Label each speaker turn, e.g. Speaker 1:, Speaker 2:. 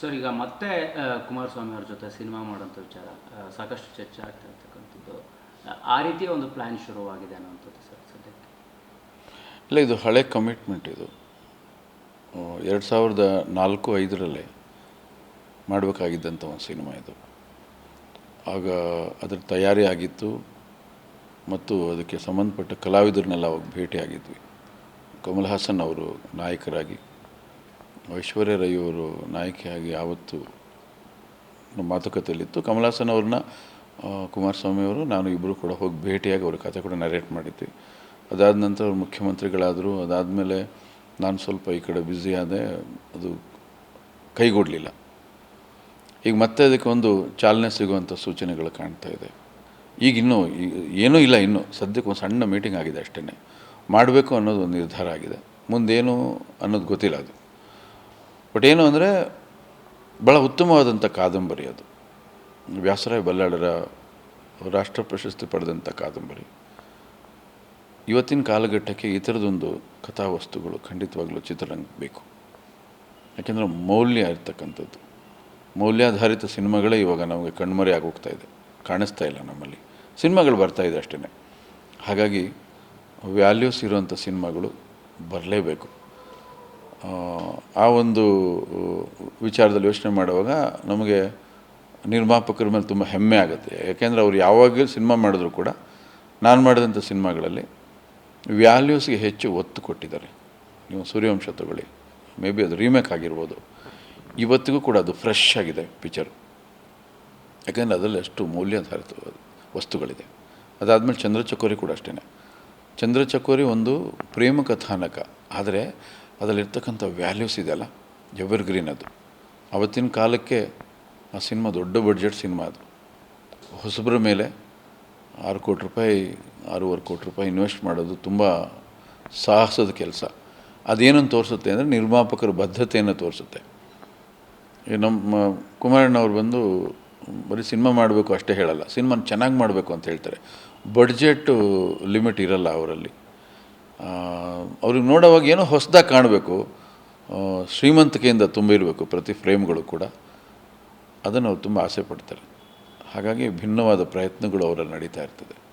Speaker 1: Sir ಈಗ ಮತ್ತೆ ಕುಮಾರಸ್ವಾಮಿ ಅವ್ರ ಜೊತೆ ಸಿನಿಮಾ ಮಾಡೋಂಥ ವಿಚಾರ ಸಾಕಷ್ಟು ಚರ್ಚೆ ಆಗ್ತಾ ಇರ್ತಕ್ಕಂಥದ್ದು. ಆ, ಆ ರೀತಿಯ ಒಂದು ಪ್ಲ್ಯಾನ್ ಶುರುವಾಗಿದೆ ಅನ್ನೋಂಥದ್ದು ಸರ್ ಸದ್ಯಕ್ಕೆ?
Speaker 2: ಇಲ್ಲ ಇದು ಹಳೆ ಕಮಿಟ್ಮೆಂಟ್ ಇದು. ಎರಡು ಸಾವಿರದ ನಾಲ್ಕು ಐದರಲ್ಲೇ ಮಾಡಬೇಕಾಗಿದ್ದಂಥ ಒಂದು ಸಿನಿಮಾ ಇದು. ಆಗ ಅದರ ತಯಾರಿ ಆಗಿತ್ತು. ಮತ್ತು ಅದಕ್ಕೆ ಸಂಬಂಧಪಟ್ಟ ಕಲಾವಿದರನ್ನೆಲ್ಲ ಅವಾಗ ಭೇಟಿಯಾಗಿದ್ವಿ. ಕಮಲ್ ಹಾಸನ್ ಅವರು ನಾಯಕರಾಗಿ. ಐಶ್ವರ್ಯ ರೈ ಅವರು ನಾಯಕಿಯಾಗಿ ಯಾವತ್ತು ಮಾತುಕತೆಯಲ್ಲಿತ್ತು. ಕಮಲಾಸನ್ ಅವ್ರನ್ನ ಕುಮಾರಸ್ವಾಮಿಯವರು ನಾನು ಇಬ್ಬರು ಕೂಡ ಹೋಗಿ ಭೇಟಿಯಾಗಿ ಅವ್ರ ಕತೆ ಕೂಡ ನರೇಟ್ ಮಾಡಿದ್ವಿ. ಅದಾದ ನಂತರ ಅವರು ಮುಖ್ಯಮಂತ್ರಿಗಳಾದರು. ಅದಾದಮೇಲೆ ನಾನು ಸ್ವಲ್ಪ ಈ ಕಡೆ ಬ್ಯುಸಿ ಆದೆ, ಅದು ಕೈಗೂಡಲಿಲ್ಲ. ಈಗ ಮತ್ತೆ ಅದಕ್ಕೆ ಒಂದು ಚಾಲನೆ ಸಿಗುವಂಥ ಸೂಚನೆಗಳು ಕಾಣ್ತಾ ಇದೆ. ಈಗ ಇನ್ನೂ, ಏನೂ ಇಲ್ಲ ಇನ್ನೂ. ಸದ್ಯಕ್ಕೆ ಒಂದು ಸಣ್ಣ ಮೀಟಿಂಗ್ ಆಗಿದೆ ಅಷ್ಟೇ ಮಾಡಬೇಕು ಅನ್ನೋದು ಒಂದು ನಿರ್ಧಾರ ಆಗಿದೆ. ಮುಂದೇನು ಅನ್ನೋದು ಗೊತ್ತಿಲ್ಲ ಅದು. ಬಟ್ ಏನು ಅಂದರೆ ಭಾಳ ಉತ್ತಮವಾದಂಥ ಕಾದಂಬರಿ ಅದು. ವ್ಯಾಸರಾಯ ಬಲ್ಲಾಳರ ರಾಷ್ಟ್ರ ಪ್ರಶಸ್ತಿ ಪಡೆದಂಥ ಕಾದಂಬರಿ. ಇವತ್ತಿನ ಕಾಲಘಟ್ಟಕ್ಕೆ ಈ ಥರದೊಂದು ಕಥಾವಸ್ತುಗಳು ಖಂಡಿತವಾಗಲೂ ಚಿತ್ರರಂಗ ಬೇಕು. ಯಾಕೆಂದರೆ ಮೌಲ್ಯ ಇರ್ತಕ್ಕಂಥದ್ದು. ಮೌಲ್ಯಾಧಾರಿತ ಸಿನಿಮಾಗಳೇ ಇವಾಗ ನಮಗೆ ಕಣ್ಮರೆ ಆಗೋಗ್ತಾ ಇದೆ. ಕಾಣಿಸ್ತಾ ಇಲ್ಲ ನಮ್ಮಲ್ಲಿ. ಸಿನಿಮಾಗಳು ಇದೆ ಅಷ್ಟೇ ಹಾಗಾಗಿ ವ್ಯಾಲ್ಯೂಸ್ ಇರುವಂಥ ಸಿನಿಮಾಗಳು ಬರಲೇಬೇಕು. ಆ, ಒಂದು ವಿಚಾರದಲ್ಲಿ ಯೋಚನೆ ಮಾಡುವಾಗ ನಮಗೆ ನಿರ್ಮಾಪಕರ ಮೇಲೆ ತುಂಬ ಹೆಮ್ಮೆ ಆಗುತ್ತೆ. ಯಾಕೆಂದರೆ ಅವ್ರು ಯಾವಾಗಲೂ ಸಿನಿಮಾ ಮಾಡಿದ್ರು ಕೂಡ ನಾನು ಮಾಡಿದಂಥ ಸಿನಿಮಾಗಳಲ್ಲಿ ವ್ಯಾಲ್ಯೂಸ್ಗೆ ಹೆಚ್ಚು ಒತ್ತು ಕೊಟ್ಟಿದ್ದಾರೆ. ನೀವು ಸೂರ್ಯವಂಶ ತಗೊಳ್ಳಿ ಮೇ ಬಿ ಅದು ರೀಮೇಕ್ ಆಗಿರ್ಬೋದು. ಇವತ್ತಿಗೂ ಕೂಡ ಅದು ಫ್ರೆಶ್ ಆಗಿದೆ ಪಿಕ್ಚರ್. ಯಾಕೆಂದರೆ ಅದರಲ್ಲಿ ಅಷ್ಟು ಮೌಲ್ಯಾಧಾರಿತ ವಸ್ತುಗಳಿದೆ. ಅದಾದಮೇಲೆ ಚಂದ್ರಚಕೋರಿ ಕೂಡ ಅಷ್ಟೇ ಚಂದ್ರಚಕೋರಿ ಒಂದು ಪ್ರೇಮ ಕಥಾನಕ. ಆದರೆ ಅದರಲ್ಲಿರ್ತಕ್ಕಂಥ ವ್ಯಾಲ್ಯೂಸ್ ಇದೆಯಲ್ಲ? ಎವರ್ ಗ್ರೀನ್ ಅದು. ಅವತ್ತಿನ ಕಾಲಕ್ಕೆ ಆ ಸಿನಿಮಾ ದೊಡ್ಡ ಬಡ್ಜೆಟ್ ಸಿನಿಮಾ ಅದು. ಹೊಸಬ್ರ ಮೇಲೆ ಆರು ಕೋಟಿ ರೂಪಾಯಿ, ಆರೂವರೆ ಕೋಟಿ ರೂಪಾಯಿ ಇನ್ವೆಸ್ಟ್ ಮಾಡೋದು ತುಂಬ ಸಾಹಸದ ಕೆಲಸ. ಅದೇನನ್ನು ತೋರಿಸುತ್ತೆ ಅಂದರೆ ನಿರ್ಮಾಪಕರ ಬದ್ಧತೆಯನ್ನು ತೋರಿಸುತ್ತೆ. ನಮ್ಮ ಕುಮಾರಣ್ಣ ಅವ್ರು ಬಂದು ಬರೀ ಸಿನಿಮಾ ಮಾಡಬೇಕು ಅಷ್ಟೇ ಹೇಳಲ್ಲ, ಸಿನಿಮಾನ ಚೆನ್ನಾಗಿ ಮಾಡಬೇಕು ಅಂತ ಹೇಳ್ತಾರೆ. ಬಡ್ಜೆಟ್ಟು ಲಿಮಿಟ್ ಇರಲ್ಲ ಅವರಲ್ಲಿ. ಅವ್ರಿಗೆ ನೋಡೋವಾಗ ಏನೋ ಹೊಸದಾಗಿ ಕಾಣಬೇಕು. ಶ್ರೀಮಂತಿಕೆಯಿಂದ ತುಂಬಿರಬೇಕು ಪ್ರತಿ ಫ್ರೇಮ್ಗಳು ಕೂಡ. ಅದನ್ನು ಅವ್ರು ತುಂಬ ಆಸೆ ಪಡ್ತಾರೆ. ಹಾಗಾಗಿ ಭಿನ್ನವಾದ ಪ್ರಯತ್ನಗಳು ಅವರಲ್ಲಿ ನಡೀತಾ ಇರ್ತದೆ.